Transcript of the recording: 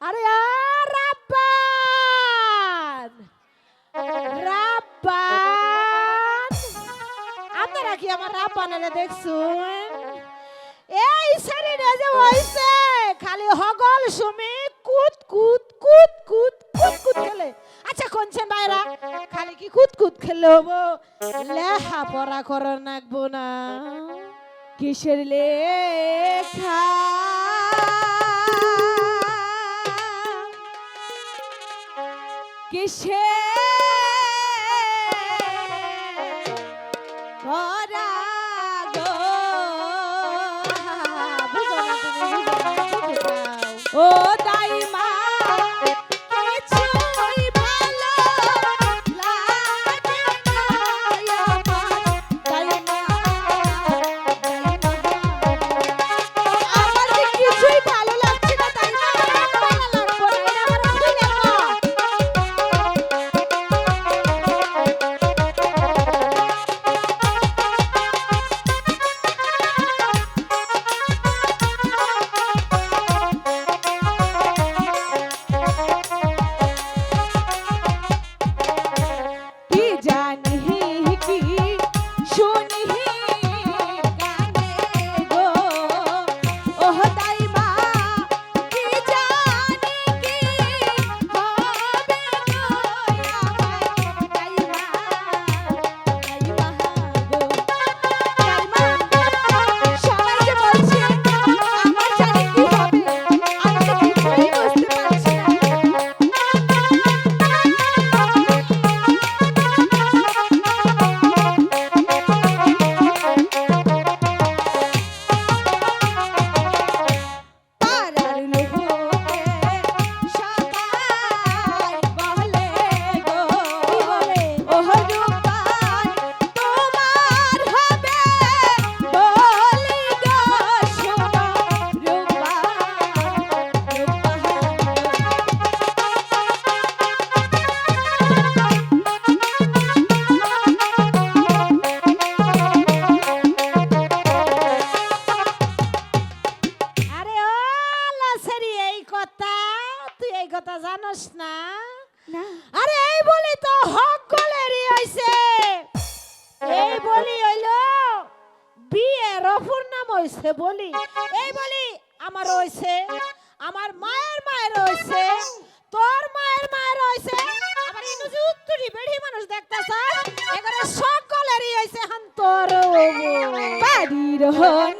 আরে রাব্বান! রাব্বান! আপনারা কি আমার রাব্বানের দেখছুন? এই শরীরে যে হইছে, খালি হগল সুমি কুত কুত কুত কুত কুত কুত খেলে। আচ্ছা কোনছেন বাইরা খালি কি কুত কুত খেলে হব? লেখা পড়া করো নাকবো না। কিসের লেখা? কিসে। ও হইছে বলি। এই বলি, আমার হইছে আমার মায়ের মায়ের হয়েছে তোর মায়ের মায়ের হয়েছে আমার এই যে উত্তরি বেড়ি মানুষ দেখতাছ, এবারে সকলেরই হয়েছে হান তোর বাড়ির হন